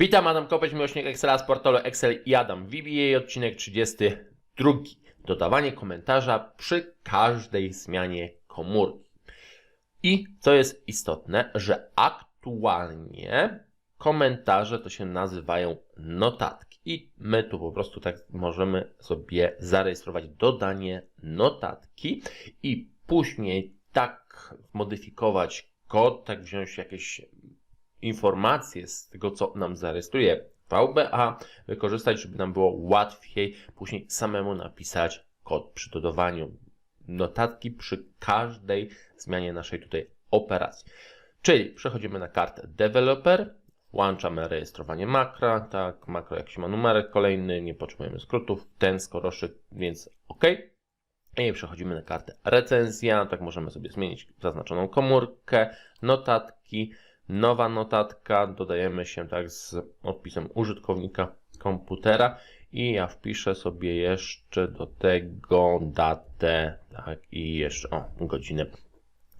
Witam, Adam Kopeć, miłośnik Excela z portalu Excel i Adam VBA, odcinek 32. Dodawanie komentarza przy każdej zmianie komórki. I co jest istotne, że aktualnie komentarze to się nazywają notatki. I my tu po prostu tak możemy sobie zarejestrować dodanie notatki i później tak modyfikować kod, tak wziąć jakieś informacje z tego, co nam zarejestruje VBA, wykorzystać, żeby nam było łatwiej później samemu napisać kod przy dodawaniu notatki przy każdej zmianie naszej tutaj operacji. Czyli przechodzimy na kartę Developer, włączamy rejestrowanie makra, tak, makro jakiś ma numerek kolejny, nie potrzebujemy skrótów, ten skoroszy, więc OK. I przechodzimy na kartę recenzja, tak możemy sobie zmienić zaznaczoną komórkę, notatki, nowa notatka, dodajemy się tak z odpisem użytkownika komputera. I ja wpiszę sobie jeszcze do tego datę, tak, i jeszcze, o, godzinę.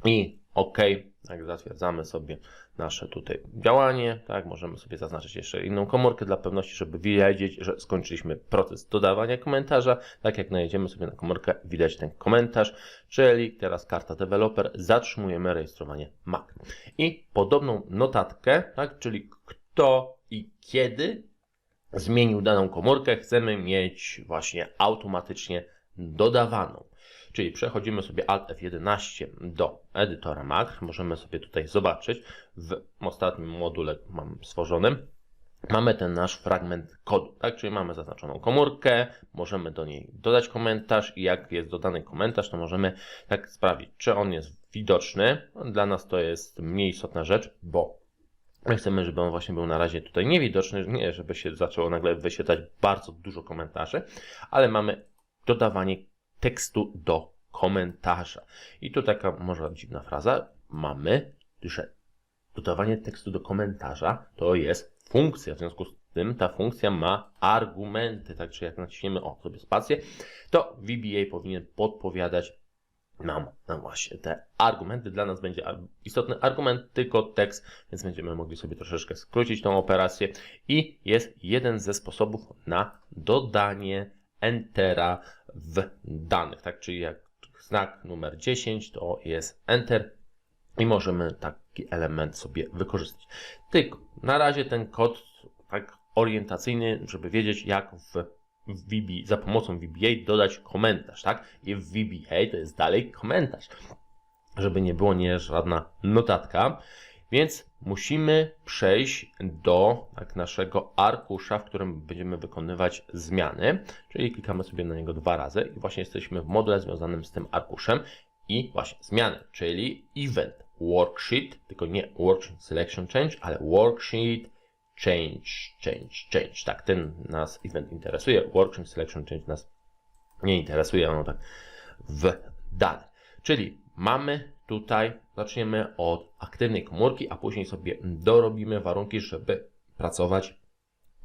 I OK, tak, zatwierdzamy sobie nasze tutaj działanie, tak, możemy sobie zaznaczyć jeszcze inną komórkę dla pewności, żeby wiedzieć, że skończyliśmy proces dodawania komentarza, tak jak najedziemy sobie na komórkę, widać ten komentarz, czyli teraz karta developer, zatrzymujemy rejestrowanie Mac. I podobną notatkę, tak, czyli kto i kiedy zmienił daną komórkę, chcemy mieć właśnie automatycznie dodawaną. Czyli przechodzimy sobie Alt F11 do edytora makr. Możemy sobie tutaj zobaczyć w ostatnim module mam stworzonym. Mamy ten nasz fragment kodu, tak? Czyli mamy zaznaczoną komórkę, możemy do niej dodać komentarz i jak jest dodany komentarz, to możemy tak sprawdzić, czy on jest widoczny. Dla nas to jest mniej istotna rzecz, bo My chcemy, żeby on właśnie był na razie tutaj niewidoczny, nie żeby się zaczęło nagle wyświetlać bardzo dużo komentarzy, ale mamy dodawanie tekstu do komentarza. I tu taka może dziwna fraza. Mamy, że dodawanie tekstu do komentarza to jest funkcja. W związku z tym ta funkcja ma argumenty. Także jak naciśniemy o sobie spację, to VBA powinien podpowiadać nam właśnie te argumenty. Dla nas będzie istotny argument, tylko tekst, więc będziemy mogli sobie troszeczkę skrócić tą operację. I jest jeden ze sposobów na dodanie Entera w danych, tak? Czyli jak znak numer 10 to jest Enter i możemy taki element sobie wykorzystać. Tylko na razie ten kod tak orientacyjny, żeby wiedzieć jak w w VB, za pomocą VBA dodać komentarz, tak? I w VBA to jest dalej komentarz, żeby nie było nie żadna notatka. Więc musimy przejść do tak, naszego arkusza, w którym będziemy wykonywać zmiany, czyli klikamy sobie na niego dwa razy i właśnie jesteśmy w module związanym z tym arkuszem i właśnie zmiany, czyli event worksheet, tylko nie worksheet selection change, ale worksheet change, change, change. Tak, ten nas event interesuje, worksheet selection change nas nie interesuje, ono tak w dane. Czyli mamy tutaj, zaczniemy od aktywnej komórki, a później sobie dorobimy warunki, żeby pracować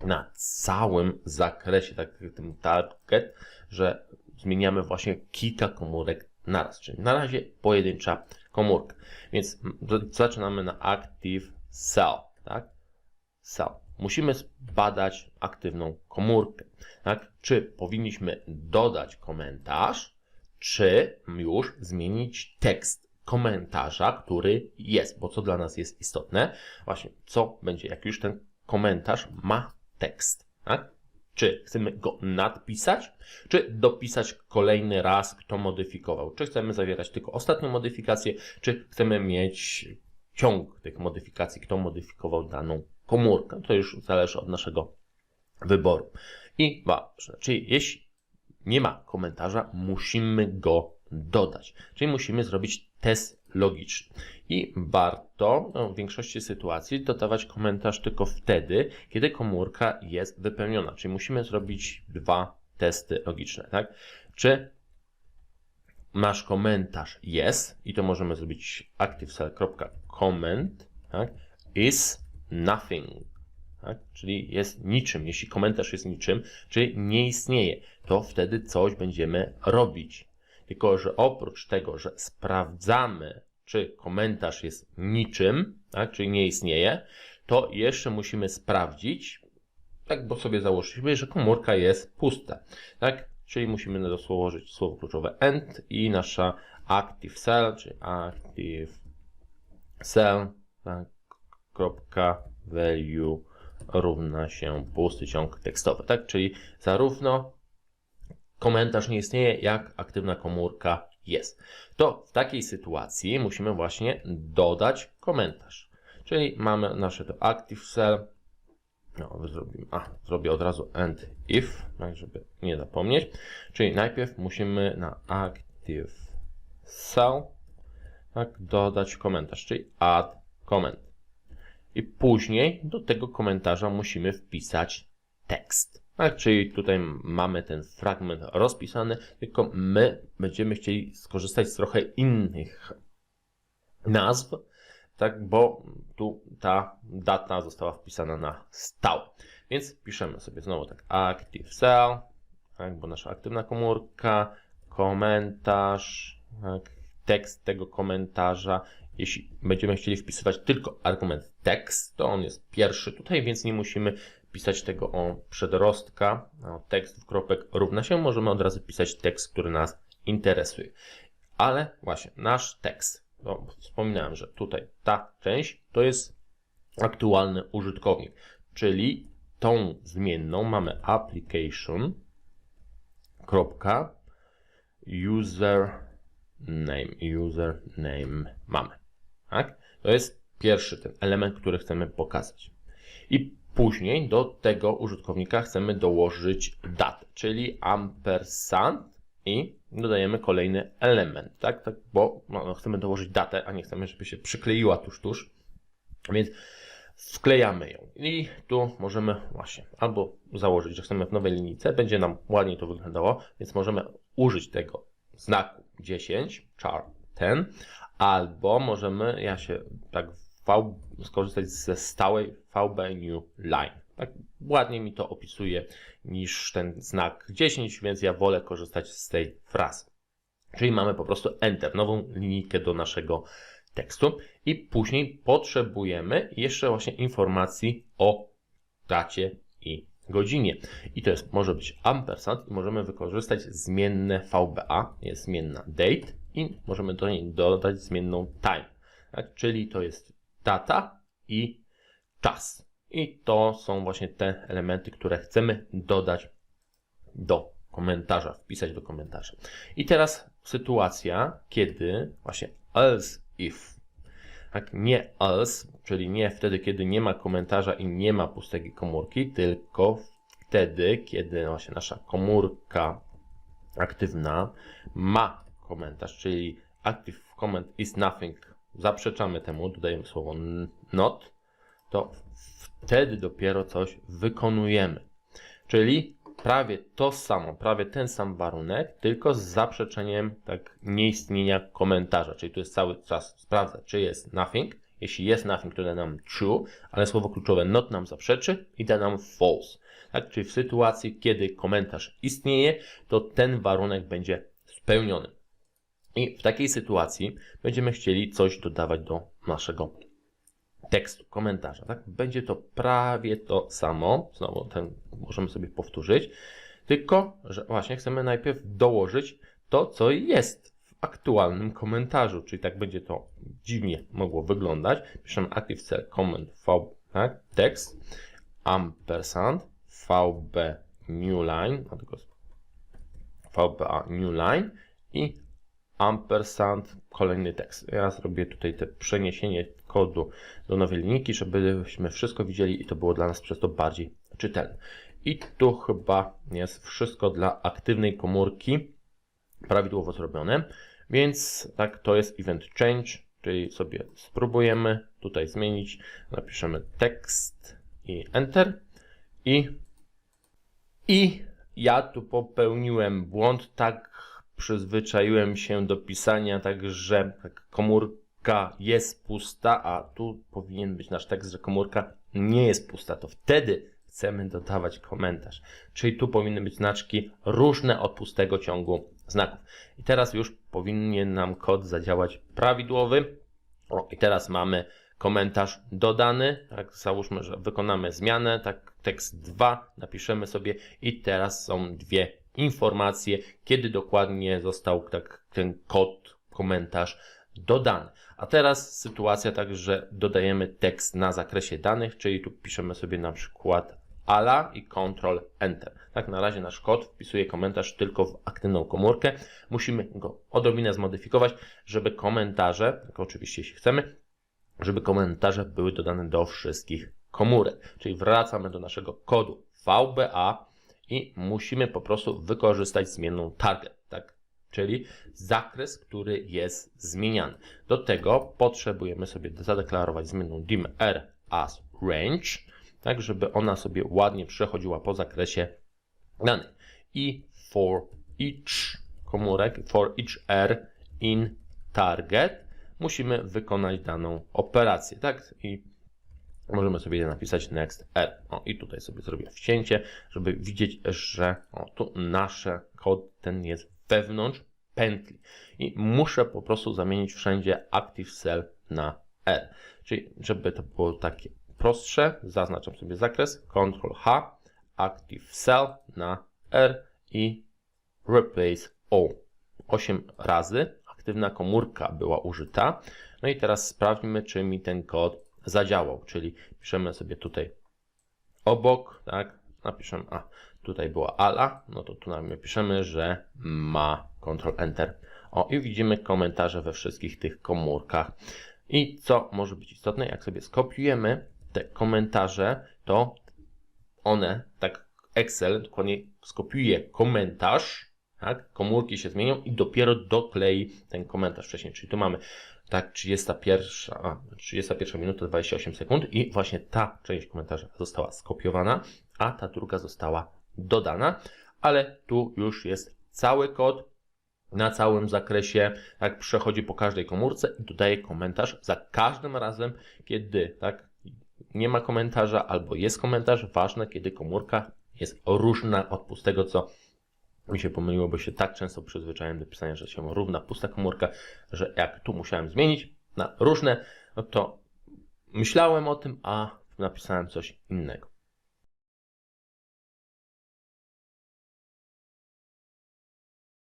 na całym zakresie, tak jak target, że zmieniamy właśnie kilka komórek naraz, czyli na razie pojedyncza komórka. Więc zaczynamy na active cell, tak? Cell. Musimy zbadać aktywną komórkę, tak? Czy powinniśmy dodać komentarz, czy już zmienić tekst komentarza, który jest, bo co dla nas jest istotne, właśnie co będzie, jak już ten komentarz ma tekst, tak? Czy chcemy go nadpisać, czy dopisać kolejny raz, kto modyfikował? Czy chcemy zawierać tylko ostatnią modyfikację, czy chcemy mieć ciąg tych modyfikacji, kto modyfikował daną komórkę? To już zależy od naszego wyboru. I ważne, czyli jeśli nie ma komentarza, musimy go dodać. Czyli musimy zrobić test logiczny. I warto no, w większości sytuacji dodawać komentarz tylko wtedy, kiedy komórka jest wypełniona. Czyli musimy zrobić dwa testy logiczne. Tak? Czy nasz komentarz jest, i to możemy zrobić activecell.comment, tak? is nothing. Tak? Czyli jest niczym. Jeśli komentarz jest niczym, czyli nie istnieje, to wtedy coś będziemy robić. Tylko, że oprócz tego, że sprawdzamy, czy komentarz jest niczym, tak, czyli nie istnieje, to jeszcze musimy sprawdzić, tak, bo sobie założyliśmy, że komórka jest pusta, tak? Czyli musimy dołożyć słowo kluczowe end i nasza active cell, czyli active cell, tak, kropka value równa się pusty ciąg tekstowy, tak? Czyli zarówno komentarz nie istnieje, jak aktywna komórka jest. To w takiej sytuacji musimy właśnie dodać komentarz. Czyli mamy nasze to active cell, no, zrobimy, a, zrobię od razu end if, tak żeby nie zapomnieć. Czyli najpierw musimy na active cell tak, dodać komentarz, czyli add comment. I później do tego komentarza musimy wpisać tekst. Tak, czyli tutaj mamy ten fragment rozpisany, tylko my będziemy chcieli skorzystać z trochę innych nazw, tak, bo tu ta data została wpisana na stałe. Więc piszemy sobie znowu tak active cell, tak, bo nasza aktywna komórka, komentarz, tak, tekst tego komentarza. Jeśli będziemy chcieli wpisywać tylko argument tekst, to on jest pierwszy tutaj, więc nie musimy pisać tego o przedrostka, o tekst w kropek równa się. Możemy od razu pisać tekst, który nas interesuje. Ale właśnie nasz tekst, no, wspominałem, że tutaj ta część to jest aktualny użytkownik, czyli tą zmienną mamy application kropka user name, user name mamy. Tak? To jest pierwszy ten element, który chcemy pokazać. I później do tego użytkownika chcemy dołożyć datę, czyli ampersand i dodajemy kolejny element, tak? tak bo no, chcemy dołożyć datę, a nie chcemy, żeby się przykleiła tuż, tuż. Więc wklejamy ją. I tu możemy właśnie albo założyć, że chcemy w nowej linijce, będzie nam ładniej to wyglądało, więc możemy użyć tego znaku 10, char 10, albo możemy, ja się tak v, skorzystać ze stałej VB New Line. Tak ładnie mi to opisuje niż ten znak 10, więc ja wolę korzystać z tej frazy. Czyli mamy po prostu Enter, nową linijkę do naszego tekstu i później potrzebujemy jeszcze właśnie informacji o dacie i godzinie. I to jest, może być ampersand i możemy wykorzystać zmienne VBA, jest zmienna date i możemy do niej dodać zmienną time, tak? czyli to jest data i czas. I to są właśnie te elementy, które chcemy dodać do komentarza, wpisać do komentarza. I teraz sytuacja, kiedy właśnie else if, tak, nie else, czyli nie wtedy, kiedy nie ma komentarza i nie ma pustej komórki, tylko wtedy, kiedy właśnie nasza komórka aktywna ma komentarz, czyli active comment is nothing, zaprzeczamy temu, dodajemy słowo not, to wtedy dopiero coś wykonujemy. Czyli prawie to samo, prawie ten sam warunek, tylko z zaprzeczeniem tak nieistnienia komentarza. Czyli tu jest cały czas sprawdza, czy jest nothing. Jeśli jest nothing, to da nam true, ale słowo kluczowe not nam zaprzeczy i da nam false. Tak? Czyli w sytuacji, kiedy komentarz istnieje, to ten warunek będzie spełniony. I w takiej sytuacji będziemy chcieli coś dodawać do naszego tekstu, komentarza. Tak? Będzie to prawie to samo. Znowu ten możemy sobie powtórzyć. Tylko, że właśnie chcemy najpierw dołożyć to, co jest w aktualnym komentarzu. Czyli tak będzie to dziwnie mogło wyglądać. Piszemy active cell comment v, tak? tekst ampersand vb new line, dlatego vba new line i ampersand, kolejny tekst. Ja zrobię tutaj te przeniesienie kodu do nowej linijki, żebyśmy wszystko widzieli i to było dla nas przez to bardziej czytelne. I tu chyba jest wszystko dla aktywnej komórki prawidłowo zrobione. Więc tak, to jest event change, czyli sobie spróbujemy tutaj zmienić. Napiszemy tekst i enter. I, i ja tu popełniłem błąd, tak przyzwyczaiłem się do pisania tak, że komórka jest pusta, a tu powinien być nasz tekst, że komórka nie jest pusta. To wtedy chcemy dodawać komentarz. Czyli tu powinny być znaczki różne od pustego ciągu znaków. I teraz już powinien nam kod zadziałać prawidłowy. O, i teraz mamy komentarz dodany, tak załóżmy, że wykonamy zmianę, tak tekst 2 napiszemy sobie i teraz są dwie informacje, kiedy dokładnie został tak ten kod, komentarz dodany. A teraz sytuacja tak, że dodajemy tekst na zakresie danych, czyli tu piszemy sobie na przykład ala i Ctrl Enter. Tak, na razie nasz kod wpisuje komentarz tylko w aktywną komórkę. Musimy go odrobinę zmodyfikować, żeby komentarze, tak oczywiście jeśli chcemy, żeby komentarze były dodane do wszystkich komórek. Czyli wracamy do naszego kodu VBA i musimy po prostu wykorzystać zmienną target, tak? Czyli zakres, który jest zmieniany. Do tego potrzebujemy sobie zadeklarować zmienną dim r as range, tak żeby ona sobie ładnie przechodziła po zakresie danych. I for each komórek, for each r in target musimy wykonać daną operację, tak? I możemy sobie napisać next r. O, i tutaj sobie zrobię wcięcie, żeby widzieć, że o, tu nasz kod ten jest wewnątrz pętli. I muszę po prostu zamienić wszędzie active cell na r. Czyli, żeby to było takie prostsze, zaznaczam sobie zakres, Ctrl H, active cell na r i replace all. 8 razy aktywna komórka była użyta. No i teraz sprawdźmy, czy mi ten kod zadziałał, czyli piszemy sobie tutaj obok, tak, napiszemy, a tutaj była ala, no to tu napiszemy, że ma Ctrl Enter. O, i widzimy komentarze we wszystkich tych komórkach. I co może być istotne, jak sobie skopiujemy te komentarze, to one, tak Excel dokładnie skopiuje komentarz, tak, komórki się zmienią i dopiero doklei ten komentarz wcześniej. Czyli tu mamy tak 31, a, 31 minuta 28 sekund i właśnie ta część komentarza została skopiowana, a ta druga została dodana, ale tu już jest cały kod na całym zakresie, tak przechodzi po każdej komórce i dodaje komentarz za każdym razem, kiedy tak nie ma komentarza albo jest komentarz, ważne, kiedy komórka jest różna od pustego, co mi się pomyliło, bo się tak często przyzwyczaiłem do pisania, że się równa pusta komórka, że jak tu musiałem zmienić na różne, no to myślałem o tym, a napisałem coś innego.